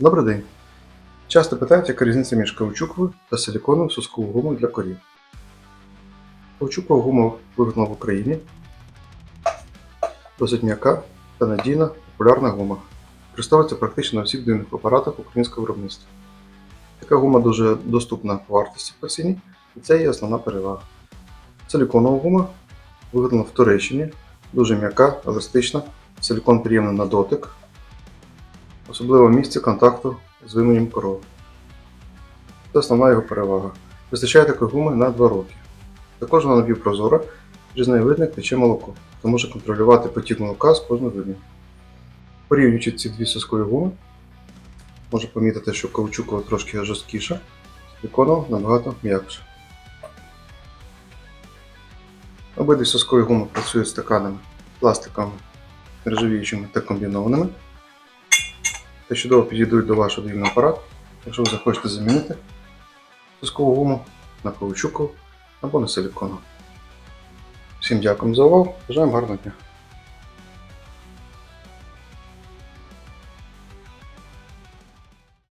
Добрий день. Часто питають, яка різниця між каучуковою та силіконовою сосковою гумою для корів. Каучукова гума виготовлена в Україні. Досить м'яка та надійна популярна гума. Використовується практично на всіх дивних апаратах українського виробництва. Така гума дуже доступна по вартості по ціні, і це є основна перевага. Силіконова гума виготовлена в Туреччині, дуже м'яка, еластична, силікон приємний на дотик, особливо в місці контакту з вимінням корови. Це основна його перевага. Вистачає такої гуми на 2 роки. Також вона напівпрозора, через неї видно, як тече молоко, то може контролювати потік молока з кожного виміру. Порівнюючи ці дві соскові гуми, можна помітити, що каучукова трошки жорсткіша, силіконова набагато м'якша. Обидві соскові гуми працюють стаканами, пластиковими, нержавіючими та комбінованими та чудово підійдуть до вашого дивного апарату, якщо ви захочете замінити пускову гуму на каучуку або на силікону. Всім дякую за увагу, бажаємо гарного дня!